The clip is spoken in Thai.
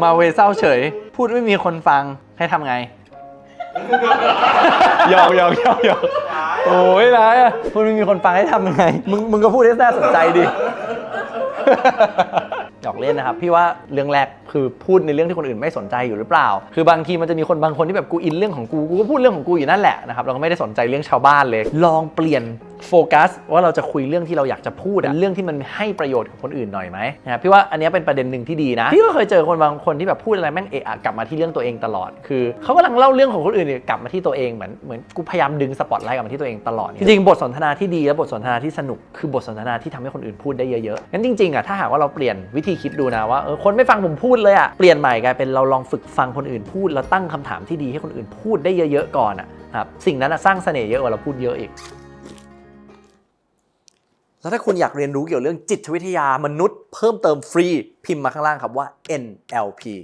มาเวเศร้าเฉย พูดไม่มีคนฟังให้ทำไง หยอกหยอกหยอกหยอกโอ้ยร้ายอะพูดไม่มีคนฟังให้ทำยังไง มึงมึงก็พูดให้น่าสนใจดิ หยอกเล่นนะครับ พี่ว่าเรื่องแรกคือพูดในเรื่องที่คนอื่นไม่สนใจอยู่หรือเปล่า คือบางทีมันจะมีคนบางคนที่แบบกูอินเรื่องของกู กูก็พูดเรื่องของกูอยู่นั่นแหละนะครับ เราก็ไม่ได้สนใจเรื่องชาวบ้านเลย ลองเปลี่ยน โฟกัสว่าเราจะคุยเรื่องที่เราอยากจะพูดอะเรื่องที่มันให้ประโยชน์กับคนอื่นหน่อยไหมนะครับพี่ว่าอันเนี้ยเป็นประเด็นหนึ่งที่ดีนะพี่ก็เคยเจอคนบางคนที่แบบพูดอะไรแม่งเอะอะกลับมาที่เรื่องตัวเองตลอด คือเขากำลังเล่าเรื่องของคนอื่นเนี่ยกลับมาที่ตัวเองเหมือนเหมือนกูพยายามดึงสปอตไลท์กลับมาที่ตัวเองตลอดจริงๆบทสนทนาที่ดีและบทสนทนาที่สนุกคือบทสนทนาที่ทำให้คนอื่นพูดได้เยอะๆงั้นจริงๆอะถ้าหากว่าเราเปลี่ยนวิธีคิดดูนะว่าเออคนไม่ฟังผมพูดเลยอะเปลี่ยนใหม่กลายเป็นเราลองฝึกฟังคนอื่นพูดแล้วตั้งคำถามที่ดีให้คนอื่นพูดได้เยอะๆก่อนอะครับสิ่งนั้นอะสร้างเสน่ห์เยอะกว่าเราพูดเยอะอีก แล้วถ้าคุณอยากเรียนรู้เกี่ยวกับเรื่องจิตวิทยามนุษย์เพิ่มเติมฟรีพิมพ์มาข้างล่างครับว่า NLP